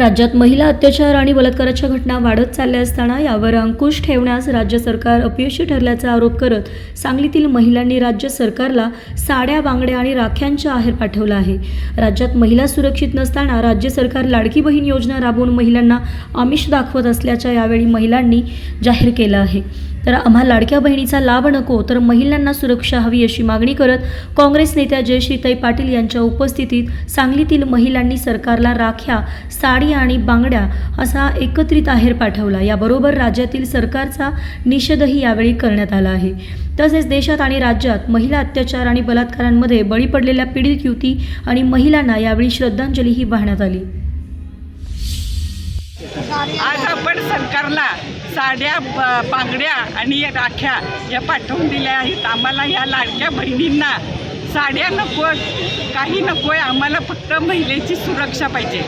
राज्यात महिला अत्याचार आणि बलात्काराच्या घटना वाढत चालल्या असताना यावर अंकुश ठेवण्यास राज्य सरकार अपयशी ठरल्याचा आरोप करत सांगलीतील महिलांनी राज्य सरकारला साड्या बांगड्या आणि राख्यांच्या आहेर पाठवला आहे. राज्यात महिला सुरक्षित नसताना राज्य सरकार लाडकी बहीण योजना राबवून महिलांना आमिष दाखवत असल्याच्या यावेळी महिलांनी जाहीर केलं आहे. तर आम्हा लाडक्या बहिणीचा लाभ नको तर महिलांना सुरक्षा हवी अशी मागणी करत काँग्रेस नेत्या जयश्रीताई पाटील यांच्या उपस्थितीत सांगलीतील महिलांनी सरकारला राख्या साडी आणि बांगड्या असा एकत्रित आहेर पाठवला. याबरोबर राज्यातील सरकारचा निषेधही यावेळी करण्यात आला आहे. तसेच देशात आणि राज्यात महिला अत्याचार आणि बलात्कारांमध्ये बळी पडलेल्या पीडित युती आणि महिलांना यावेळी श्रद्धांजलीही वाहण्यात आली. आज आपण सरकारला साड्या बांगड्या आणि राख्या या पाठवून दिल्या आहेत. आम्हाला या लाडक्या बहिणींना साड्या नको काही नको आहे आम्हाला फक्त महिलेची सुरक्षा पाहिजे.